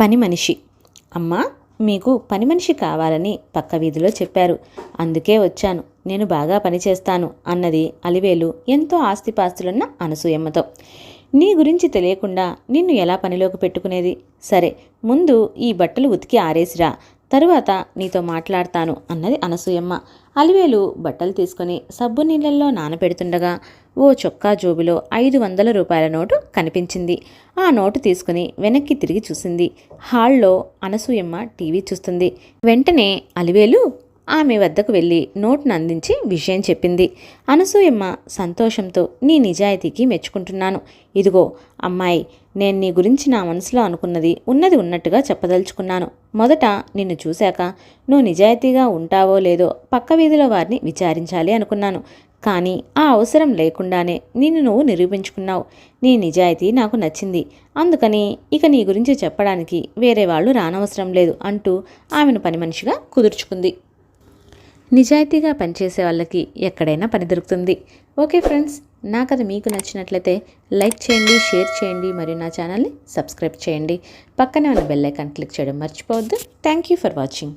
పని మనిషి. అమ్మా మీకు పని మనిషి కావాలని పక్క వీధిలో చెప్పారు. అందుకే వచ్చాను. నేను బాగా పనిచేస్తాను అన్నది అలివేలు ఎంతో ఆస్తిపాస్తులున్న అనసూయమ్మతో. నీ గురించి తెలియకుండా నిన్ను ఎలా పనిలోకి పెట్టుకునేది? సరే ముందు ఈ బట్టలు ఉతికి ఆరేసిరా. తరువాత నీతో మాట్లాడతాను అన్నది అనసూయమ్మ. అలివేలు బట్టలు తీసుకొని సబ్బు నీళ్ళల్లో నానబెడుతుండగా ఓ చొక్కా జోబులో ఐదు వందల రూపాయల నోటు కనిపించింది. ఆ నోటు తీసుకుని వెనక్కి తిరిగి చూసింది. హాల్లో అనసూయమ్మ టీవీ చూస్తుంది. వెంటనే అలివేలు ఆమె వద్దకు వెళ్ళి నోట్ను అందించి విషయం చెప్పింది. అనసూయమ్మ సంతోషంతో నీ నిజాయితీకి మెచ్చుకుంటున్నాను. ఇదిగో అమ్మాయి నేను నీ గురించి నా మనసులో అనుకున్నది ఉన్నది ఉన్నట్టుగా చెప్పదలుచుకున్నాను. మొదట నిన్ను చూశాక నువ్వు నిజాయితీగా ఉంటావో లేదో పక్క వీధిలో వారిని విచారించాలి అనుకున్నాను. కానీ ఆ అవసరం లేకుండానే నిన్ను నువ్వు నిరూపించుకున్నావు. నీ నిజాయితీ నాకు నచ్చింది. అందుకని ఇక నీ గురించి చెప్పడానికి వేరే వాళ్ళు రానవసరం లేదు అంటూ ఆమెను పని మనిషిగా కుదుర్చుకుంది. నిజాయితీగా పనిచేసే వాళ్ళకి ఎక్కడైనా పని దొరుకుతుంది. ఓకే ఫ్రెండ్స్ నా కథ మీకు నచ్చినట్లయితే లైక్ చేయండి షేర్ చేయండి మరియు నా ఛానల్ని సబ్స్క్రైబ్ చేయండి. పక్కనే ఉన్న బెల్ ఐకాన్ క్లిక్ చేయడం మర్చిపోవద్దు. Thank you for watching.